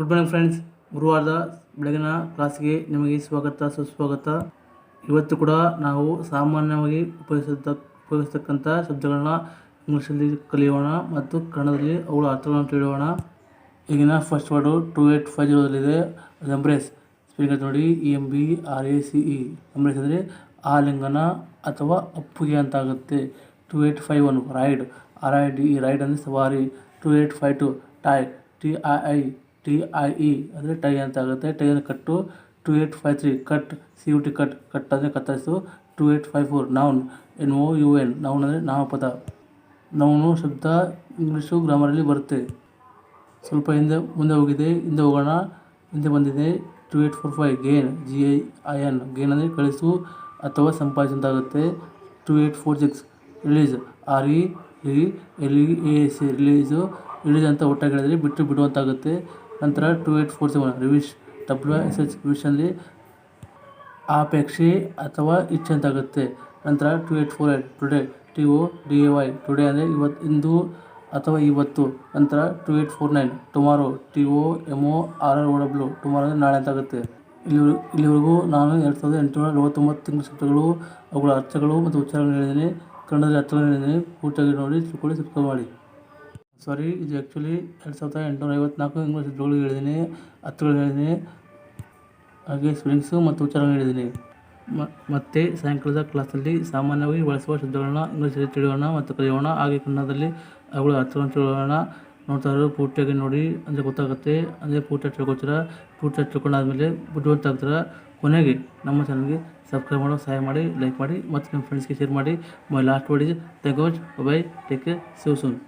Good morning friends ಗುರುವಾರದ ಬೆಳಗಿನ ಕ್ಲಾಸ್ಗೆ ನಿಮಗೆ ಸ್ವಾಗತ, ಸುಸ್ವಾಗತ. ಇವತ್ತು ಕೂಡ ನಾವು ಸಾಮಾನ್ಯವಾಗಿ ಉಪಯೋಗಿಸಿದ ಉಪಯೋಗಿಸ್ತಕ್ಕಂಥ ಶಬ್ದಗಳನ್ನ ಇಂಗ್ಲೀಷಲ್ಲಿ ಕಲಿಯೋಣ ಮತ್ತು ಕನ್ನಡದಲ್ಲಿ ಅವುಗಳ ಅರ್ಥಗಳನ್ನು ತಿಳಿಯೋಣ. ಈಗಿನ first word two eight five ಜೀರೋದಲ್ಲಿದೆ ಅದು ಎಂಬ್ರೇಸ್ ಸ್ಪೀಕರ್ ನೋಡಿ. E M B R A C E embrace ಅಂದರೆ ಆಲಿಂಗನ ಅಥವಾ ಅಪ್ಪುಗೆ ಅಂತ ಆಗುತ್ತೆ two eight five one ride R I D E ride ಅಂದರೆ ಸವಾರಿ. Two eight five two tie T I I T I E ಅಂದರೆ ಟೈ ಅಂತ ಆಗುತ್ತೆ. ಟೈ ಅಂದರೆ ಕಟ್ಟು two eight five three cut C U T cut cut ಅಂದರೆ ಕತ್ತರಿಸು. Two eight five four noun N O U N noun ಅಂದರೆ ನಾಮಪದ. Noun ಶಬ್ದ English ಗ್ರಾಮರಲ್ಲಿ ಬರುತ್ತೆ. ಸ್ವಲ್ಪ ಹಿಂದೆ, ಮುಂದೆ ಹೋಗಿದೆ, ಹಿಂದೆ ಹೋಗೋಣ, ಹಿಂದೆ ಬಂದಿದೆ. Two eight four five gain G I I N gain ಅಂದರೆ ಕಳಿಸು ಅಥವಾ ಸಂಪಾದಿಸು ಅಂತಾಗುತ್ತೆ two eight four six release R E L E A C release release ಅಂತ ಒಟ್ಟಾಗಿ ಹೇಳಿದ್ರೆ ಬಿಟ್ಟು ಬಿಡುವಂತಾಗುತ್ತೆ ನಂತರ two eight four seven wish W S H ರಿವಿಷನಲ್ಲಿ ಅಪೇಕ್ಷೆ ಅಥವಾ ಇಚ್ಛೆ ಅಂತಾಗುತ್ತೆ ನಂತರ two eight four eight today T O D A Y today ಅಂದರೆ ಇವತ್ತು ಇಂದು ಅಥವಾ ಇವತ್ತು. ನಂತರ two eight four nine tomorrow T O M O R R O W tomorrow ಅಂದರೆ ನಾಳೆ ಅಂತಾಗುತ್ತೆ. ಇಲ್ಲಿ ಇಲ್ಲಿವರೆಗೂ ನಾನು ಎರಡು ಸಾವಿರದ ಎಂಟುನೂರ ನಲವತ್ತೊಂಬತ್ತು ತಿಂಗಳ ಶಬ್ದಗಳು ಅವುಗಳ ಅರ್ಥಗಳು ಮತ್ತು ಉಚ್ಚಾರಗಳನ್ನು ಹೇಳಿದ್ದೀನಿ. ಕನ್ನಡದಲ್ಲಿ ಅರ್ಥಗಳನ್ನು ಹೇಳಿದ್ದೀನಿ. ಪೂರ್ತಿಯಾಗಿ ನೋಡಿ, ತಿಳ್ಕೊಳ್ಳಿ ಸಬ್ಸ್ಕ್ರೈಬ್ ಮಾಡಿ. ಸಾರಿ ಇದು ಆ್ಯಕ್ಚುಲಿ ಎರಡು ಸಾವಿರದ ಎಂಟುನೂರ ಐವತ್ನಾಲ್ಕು ಇಂಗ್ಲೀಷ್ ಶಬ್ದಗಳು ಹೇಳಿದ್ದೀನಿ ಹತ್ತುಗಳು ಹೇಳಿದ್ದೀನಿ ಹಾಗೆ ಸ್ಪ್ರಿಂಗ್ಸು ಮತ್ತು ಉಚ್ಚಾರಗಳು ಹೇಳಿದ್ದೀನಿ ಮತ್ತು ಸಾಯಂಕಾಲದ ಕ್ಲಾಸಲ್ಲಿ ಸಾಮಾನ್ಯವಾಗಿ ಬಳಸುವ ಶಬ್ದಗಳನ್ನ ಇಂಗ್ಲೀಷಲ್ಲಿ ತಿಳಿಯೋಣ ಮತ್ತು ಕಲಿಯೋಣ. ಹಾಗೆ ಕನ್ನಡದಲ್ಲಿ ಅವುಗಳ ಅರ್ಥವನ್ನು ತಿಳಿಯೋಣ ನೋಡ್ತಾ ಇರೋದು ಪೂರ್ತಿಯಾಗಿ ನೋಡಿ, ಅಂದರೆ ಗೊತ್ತಾಗುತ್ತೆ. ಅಂದರೆ ಪೂರ್ತಿಯಾಗಿ ತಿಳ್ಕೊತೀರ? ಪೂರ್ತಿಯಾಗಿ ತಿಳ್ಕೊಂಡಾದ್ಮೇಲೆ ಬುದ್ಧಿವಂತ ಕೊನೆಗೆ ನಮ್ಮ ಚಾನಲ್ಗೆ ಸಬ್ಸ್ಕ್ರೈಬ್ ಮಾಡೋ, ಸಹಾಯ ಮಾಡಿ ಲೈಕ್ ಮಾಡಿ ಮತ್ತು ನಿಮ್ಮ ಫ್ರೆಂಡ್ಸ್ಗೆ ಶೇರ್ ಮಾಡಿ. ಮೈ ಲಾಸ್ಟ್ ವರ್ಡ್ ಇಸ್ ತೆಗೋಜ್ ಬೈ ಟೇಕ್ ಕೇರ್ ಸೂನ್